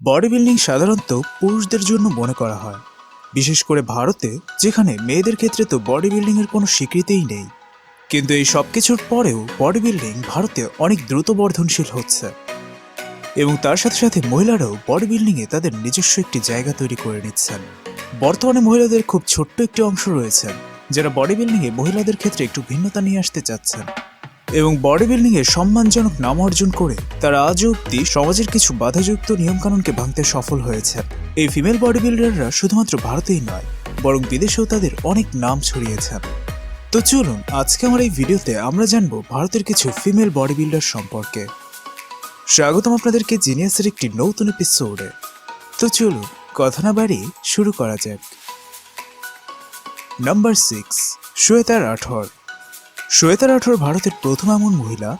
Body building সাধারণত পুরুষদের জন্য মনে করা হয়। বিশেষ করে ভারতে, যেখানে মেয়েদের ক্ষেত্রে তো বডি বিল্ডিং এর কোনো স্বীকৃতিই নেই। কিন্তু এই সব কিছুর পরেও বডি বিল্ডিং ভারতে অনেক দ্রুত বর্ধনশীল হচ্ছে। এবং তার সাথে সাথে মহিলারাও বডি বিল্ডিংয়ে তাদের নিজস্ব একটি জায়গা তৈরি করে নিচ্ছেন। বর্তমানে মহিলাদের খুব ছোট্ট একটি অংশ রয়েছেন, যারা বডি বিল্ডিংয়ে মহিলাদের ক্ষেত্রে একটু ভিন্নতা নিয়ে আসতে চাচ্ছেন। এবং বডি বিল্ডিং এ সম্মানজনক নাম অর্জন করে তারা আজও অব্দি সমাজের কিছু বাধাযুক্ত নিয়মকানুনকে ভাঙতে সফল হয়েছে। এই ফিমেল বডি বিল্ডাররা শুধুমাত্র ভারতেই নয়, বরং বিদেশেও তাদের অনেক নাম ছড়িয়েছেন তো চলুন, আজকে আমার এই ভিডিওতে আমরা জানব ভারতের কিছু ফিমেল বডি বিল্ডার সম্পর্কে। স্বাগতম আপনাদেরকে জিনিয়াসের একটি নতুন এপিসোডে তো চলুন, কথা না বাড়িয়ে শুরু করা যাক। নাম্বার সিক্স শ্বেতা রাঠোর শ্বেতা রাঠোর ভারতের প্রথম এমন মহিলা,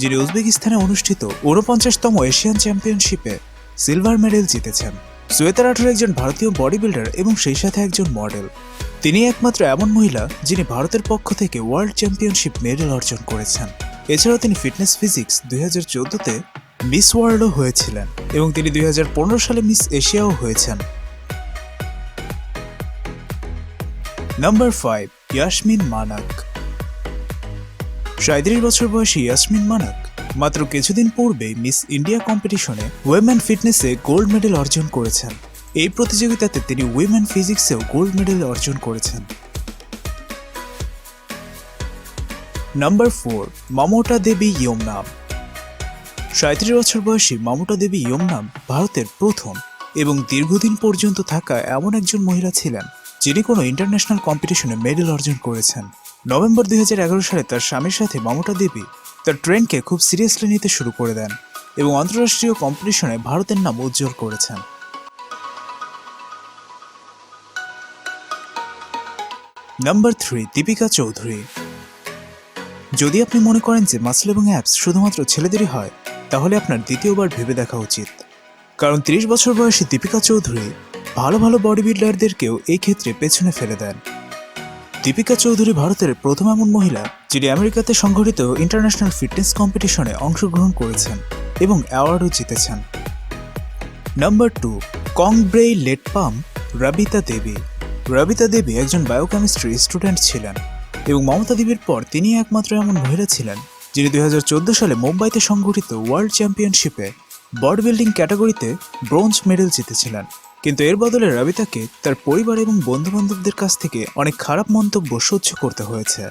যিনি উজবেকিস্তানে অনুষ্ঠিত ঊনপঞ্চাশতম এশিয়ান চ্যাম্পিয়নশিপে সিলভার মেডেল জিতেছেন। শ্বেতা রাঠোর একজন ভারতীয় বডি বিল্ডার এবং সেই সাথে একজন মডেল তিনি একমাত্র এমন মহিলা, যিনি ভারতের পক্ষ থেকে ওয়ার্ল্ড চ্যাম্পিয়নশিপ মেডেল অর্জন করেছেন। এছাড়াও তিনি ফিটনেস ফিজিক্স দুই হাজার চোদ্দোতে মিস ওয়ার্ল্ডও হয়েছিলেন এবং তিনি দুই হাজার পনেরো সালে মিস এশিয়াও হয়েছেন। নাম্বার ফাইভ ইয়াসমিন মানাক সাঁত্রিশ বছর বয়সী ইয়াসমিন মানাক মাত্র কিছুদিন পূর্বে মিস ইন্ডিয়া কম্পিটিশনে উইমেন ফিটনেসে গোল্ড মেডেল অর্জন করেছেন। এই প্রতিযোগিতাতে তিনি উইমেন ফিজিক্সেও গোল্ড মেডেল অর্জন করেছেন। Number four Mamata Devi Yumnam. সাঁত্রিশ বছর বয়সী মমতা দেবী ইয়মনাম ভারতের প্রথম এবং দীর্ঘদিন পর্যন্ত থাকা এমন একজন মহিলা ছিলেন, যিনি কোনো ইন্টারন্যাশনাল কম্পিটিশনে মেডেল অর্জন করেছেন। নভেম্বর দুই হাজার এগারো সালে তার স্বামীর সাথে মমতা দেবী তার ট্রেনকে খুব সিরিয়াসলি নিতে শুরু করে দেন এবং আন্তঃরাষ্ট্রীয় কম্পিটিশনে ভারতের নাম উজ্জ্বল করেছেন। Number three, Deepika Chaudhary. যদি আপনি মনে করেন যে মাসল এবং অ্যাপস শুধুমাত্র ছেলেদেরই হয়, তাহলে আপনার দ্বিতীয়বার ভেবে দেখা উচিত। কারণ ৩০ বছর বয়সী দীপিকা চৌধুরী ভালো ভালো বডি বিল্ডারদেরকেও এই ক্ষেত্রে পেছনে ফেলে দেন। দীপিকা চৌধুরী ভারতের প্রথম এমন মহিলা যিনি আমেরিকাতে সংঘটিত ইন্টারন্যাশনাল ফিটনেস কম্পিটিশনে অংশগ্রহণ করেছেন এবং অ্যাওয়ার্ডও জিতেছেন। নাম্বার টু কংব্রেই লেটপাম রবিতা দেবী রবিতা দেবী একজন বায়োকেমিস্ট্রি স্টুডেন্ট ছিলেন এবং মমতা দেবীর পর তিনি একমাত্র এমন মহিলা ছিলেন যিনি দুই হাজার চোদ্দ সালে মুম্বাইতে সংঘটিত ওয়ার্ল্ড চ্যাম্পিয়নশিপে বডি বিল্ডিং ক্যাটাগরিতে ব্রোঞ্জ মেডেল জিতেছিলেন। কিন্তু এর বদলে রাবিতাকে তার পরিবার এবং বন্ধুবান্ধবদের কাছ থেকে অনেক খারাপ মন্তব্য সহ্য করতে হয়েছে।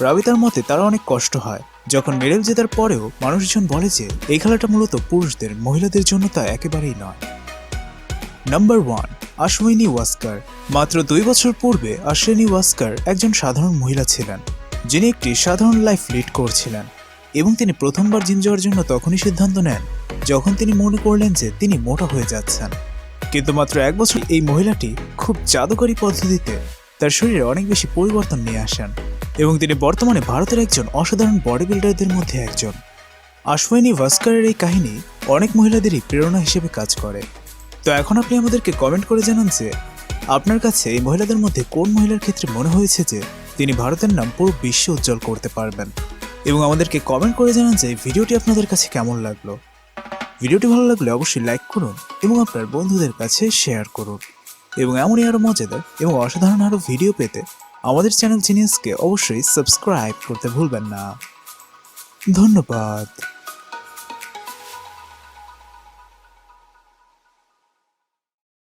রাবিতার মতে তার অনেক কষ্ট হয়। যখন মেডেল জেতার পরেও মানুষজন বলে যে, এই খেলাটা মূলত পুরুষদের, মহিলাদের জন্য তা একেবারেই নয়। Number one Ashwini Waskar. মাত্র দুই বছর পূর্বে আশ্বিনী ওয়াস্কার একজন সাধারণ মহিলা ছিলেন, যিনি একটি সাধারণ লাইফ লিড করছিলেন এবং তিনি প্রথমবার জিম যাওয়ার জন্য তখনই সিদ্ধান্ত নেন, যখন তিনি মনে করলেন যে তিনি মোটা হয়ে যাচ্ছেন। কিন্তু মাত্র এক বছর এই মহিলাটি খুব জাদুকরী পদ্ধতিতে তার শরীরে অনেক বেশি পরিবর্তন নিয়ে আসেন এবং তিনি বর্তমানে ভারতের একজন অসাধারণ বডি বিল্ডারদের মধ্যে একজন। আশ্বিনী ভাস্করের এই কাহিনী অনেক মহিলাদেরই প্রেরণা হিসেবে কাজ করে। তো এখন আপনি আমাদেরকে কমেন্ট করে জানান যে, আপনার কাছে এই মহিলাদের মধ্যে কোন মহিলার ক্ষেত্রে মনে হয়েছে যে তিনি ভারতের নাম পুরো বিশ্বে উজ্জ্বল করতে পারবেন? এবং আমাদেরকে কমেন্ট করে জানান যে ভিডিওটি আপনাদের কাছে কেমন লাগল? ভিডিওটি ভালো লাগলে অবশ্যই লাইক করুন এবং আপনার বন্ধুদের কাছে শেয়ার করুন। এবং এমনই আরও মজাদার এবং অসাধারণ আরও ভিডিও পেতে আমাদের চ্যানেল জিনিয়াসকে অবশ্যই সাবস্ক্রাইব করতে ভুলবেন না। ধন্যবাদ।